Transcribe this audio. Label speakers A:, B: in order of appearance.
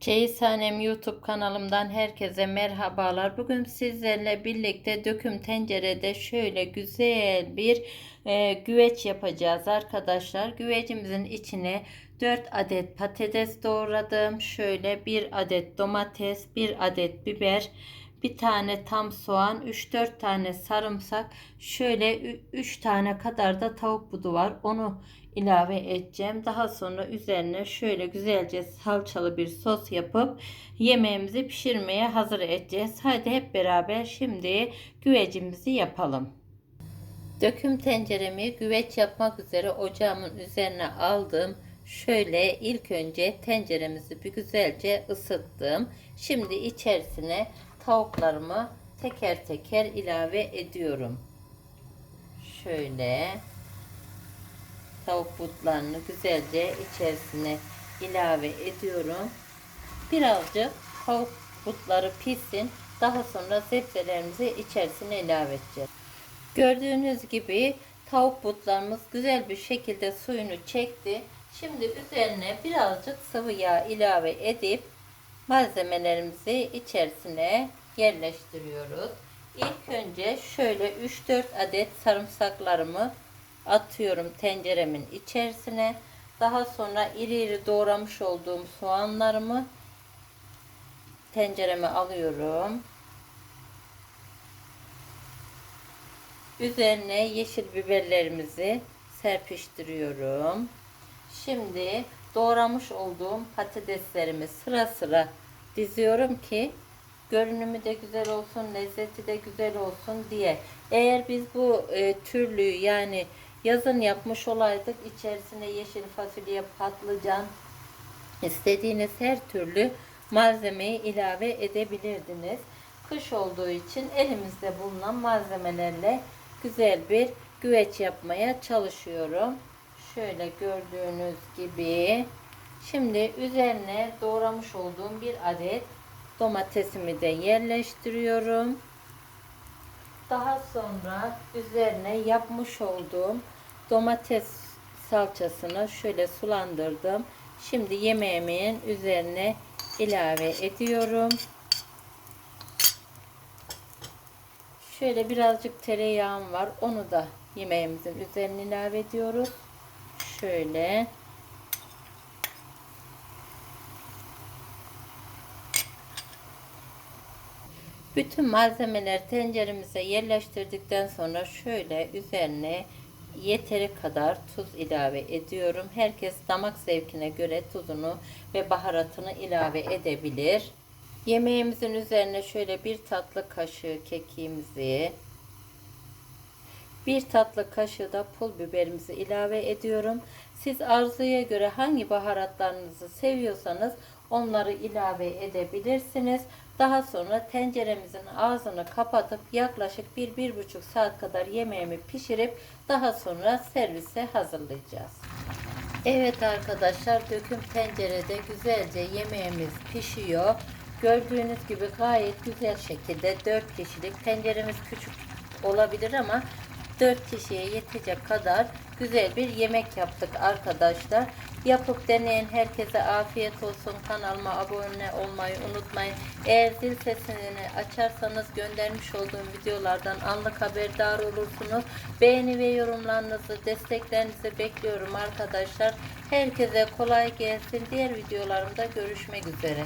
A: Çeyizhanem YouTube kanalımdan herkese merhabalar. Bugün sizlerle birlikte döküm tencerede şöyle güzel bir e, güveç yapacağız arkadaşlar. Güvecimizin içine 4 adet patates doğradım. Şöyle 1 adet domates, 1 adet biber, bir tane tam soğan, 3-4 tane sarımsak, şöyle 3 tane kadar da tavuk budu var. Onu ilave edeceğim. Daha sonra üzerine şöyle güzelce salçalı bir sos yapıp yemeğimizi pişirmeye hazır edeceğiz. Hadi hep beraber şimdi güvecimizi yapalım. Döküm tenceremi güveç yapmak üzere ocağımın üzerine aldım. Şöyle ilk önce tenceremizi bir güzelce ısıttım. Şimdi içerisine tavuklarımı teker teker ilave ediyorum. Şöyle tavuk butlarını güzelce içerisine ilave ediyorum. Birazcık tavuk butları pişsin. Daha sonra sebzelerimizi içerisine ilave edeceğiz. Gördüğünüz gibi tavuk butlarımız güzel bir şekilde suyunu çekti. Şimdi üzerine birazcık sıvı yağ ilave edip malzemelerimizi içerisine yerleştiriyoruz. İlk önce şöyle 3-4 adet sarımsaklarımı atıyorum tenceremin içerisine. Daha sonra iri iri doğramış olduğum soğanlarımı tencereme alıyorum. Üzerine yeşil biberlerimizi serpiştiriyorum. Şimdi doğramış olduğum patateslerimi sıra sıra diziyorum ki görünümü de güzel olsun, lezzeti de güzel olsun diye. Eğer biz bu e, türlü yani yazın yapmış olaydık içerisine yeşil fasulye, patlıcan istediğiniz her türlü malzemeyi ilave edebilirdiniz. Kış olduğu için elimizde bulunan malzemelerle güzel bir güveç yapmaya çalışıyorum. Şöyle gördüğünüz gibi. Şimdi üzerine doğramış olduğum bir adet domatesimi de yerleştiriyorum. Daha sonra üzerine yapmış olduğum domates salçasını şöyle sulandırdım. Şimdi yemeğimin üzerine ilave ediyorum. Şöyle birazcık tereyağım var. Onu da yemeğimizin üzerine ilave ediyoruz. Şöyle. Bütün malzemeler tenceremize yerleştirdikten sonra şöyle üzerine yeteri kadar tuz ilave ediyorum. Herkes damak zevkine göre tuzunu ve baharatını ilave edebilir. Yemeğimizin üzerine şöyle bir tatlı kaşığı kekiğimizi, bir tatlı kaşığı da pul biberimizi ilave ediyorum. Siz arzuya göre hangi baharatlarınızı seviyorsanız onları ilave edebilirsiniz. Daha sonra tenceremizin ağzını kapatıp yaklaşık 1-1,5 saat kadar yemeğimi pişirip daha sonra servise hazırlayacağız. Evet arkadaşlar döküm tencerede güzelce yemeğimiz pişiyor. Gördüğünüz gibi gayet güzel şekilde 4 kişilik tenceremiz küçük olabilir ama 4 kişiye yetecek kadar güzel bir yemek yaptık arkadaşlar. Yapıp deneyin. Herkese afiyet olsun. Kanalıma abone olmayı unutmayın. Eğer zil sesini açarsanız göndermiş olduğum videolardan anlık haberdar olursunuz. Beğeni ve yorumlarınızı, desteklerinizi bekliyorum arkadaşlar. Herkese kolay gelsin. Diğer videolarımda görüşmek üzere.